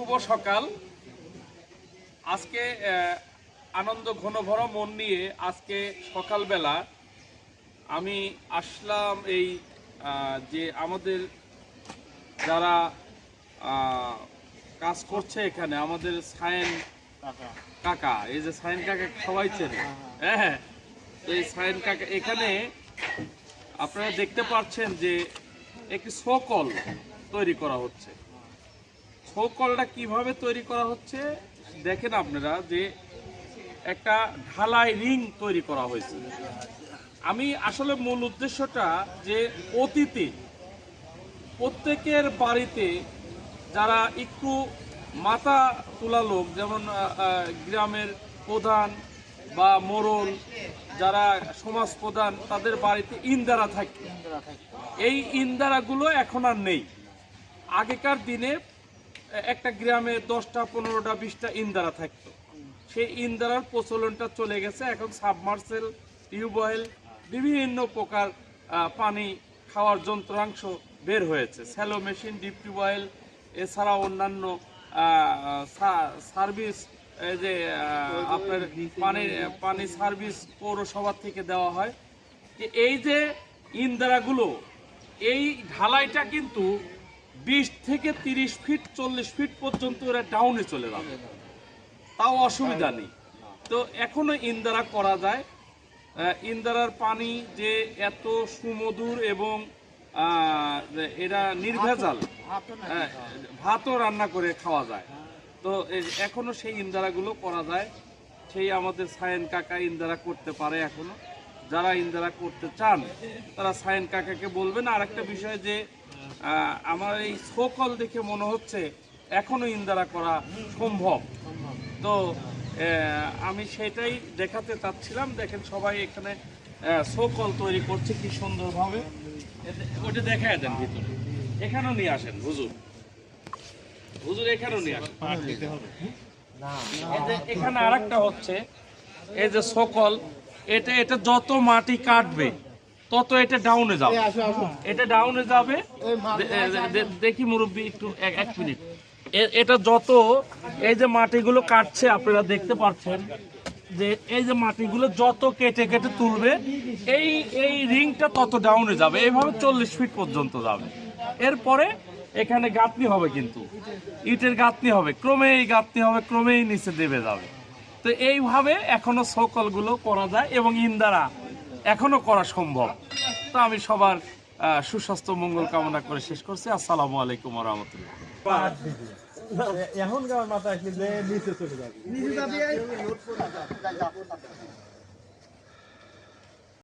শুভ সকাল। আজকে আনন্দ ঘনভরা মন নিয়ে আজকে সকালবেলা আমি আসলাম এই যে আমাদের যারা কাজ করছে এখানে আমাদের সায়েন কাকা। এই যে সায়েন কাকা সবাই চেনে হ্যাঁ। হ্যাঁ তো এই সায়েন কাকা এখানে আপনারা দেখতে পাচ্ছেন যে একটি সকল তৈরি করা হচ্ছে। সকলটা কীভাবে তৈরি করা হচ্ছে, দেখেন আপনারা যে একটা ঢালাই রিং তৈরি করা হয়েছে। আমি আসলে মূল উদ্দেশ্যটা যে অতীতে প্রত্যেকের বাড়িতে যারা একটু মাথা তোলা লোক, যেমন গ্রামের প্রধান বা মোড়ল যারা সমাজ প্রধান, তাদের বাড়িতে ইন্দারা থাকে। এই ইন্দারাগুলো এখন আর নেই। আগেকার দিনে একটা গ্রামে দশটা, পনেরোটা, বিশটা ইন্দারা থাকতো। সেই ইন্দারার প্রচলনটা চলে গেছে। এখন সাবমার্সেল, টিউবওয়েল, বিভিন্ন প্রকার পানি খাওয়ার যন্ত্রাংশ বের হয়েছে। স্যালো মেশিন, ডিপ টিউবওয়েল এছাড়া অন্যান্য সার্ভিস যে আপনার পানি পানি সার্ভিস পৌরসভা থেকে দেওয়া হয়। এই যে ইন্দারাগুলো, এই ঢালাইটা কিন্তু বিশ থেকে তিরিশ ফিট, চল্লিশ ফিট পর্যন্ত ওরা ডাউনে চলে যাবে। তাও অসুবিধা নেই। তো এখনও ইন্দারা করা যায়। ইন্দারার পানি যে এত সুমধুর এবং এরা নির্ভেজাল ভাতও রান্না করে খাওয়া যায়। তো এখনও সেই ইন্দারাগুলো করা যায়। সেই আমাদের সায়েন কাকা ইন্দারা করতে পারে এখনও। যারা ইন্দারা করতে চান, তারা সায়েন কাকাকে বলবেন। আর একটা বিষয় যে আমার এই সকল দেখে মনে হচ্ছে এখনও ইন্দারা করা সম্ভব। তো আমি সেটাই দেখাতে চাচ্ছিলাম। দেখেন সবাই এখানে সকল তৈরি করছে কি সুন্দরভাবে। ওটা দেখায় দেন ভিতরে। এখানেও নিয়ে আসেন হুজুর। হুজুর এখানেও নিয়ে আসেন। এখানে আরেকটা হচ্ছে এই যে সকল এটা এটা যত মাটি কাটবে তত এটা ডাউনে যাবে। এটা ডাউনে যাবে। দেখি মুরব্বী একটু এক মিনিট। এটা যত এই যে মাটিগুলো কাটছে আপনারা দেখতে পাচ্ছেন যে এই যে মাটিগুলো যত কেটে কেটে তুলবে এই এই রিংটা তত ডাউনে যাবে। এইভাবে চল্লিশ ফিট পর্যন্ত যাবে। এরপরে এখানে গাঁথনি হবে কিন্তু। ইটের গাঁথনি হবে। ক্রমেই গাঁথনি হবে ক্রমেই নিচে দেবে যাবে। তো এইভাবে এখনও সকলগুলো করা যায় এবং ইন্দারা এখনও করা সম্ভব। তো আমি সবার সুস্বাস্থ্য মঙ্গল কামনা করে শেষ করছি। আসসালামু আলাইকুম রহমতুল্লাহ। এখনকার মাথায় আসলে নিচে চলে যাবে।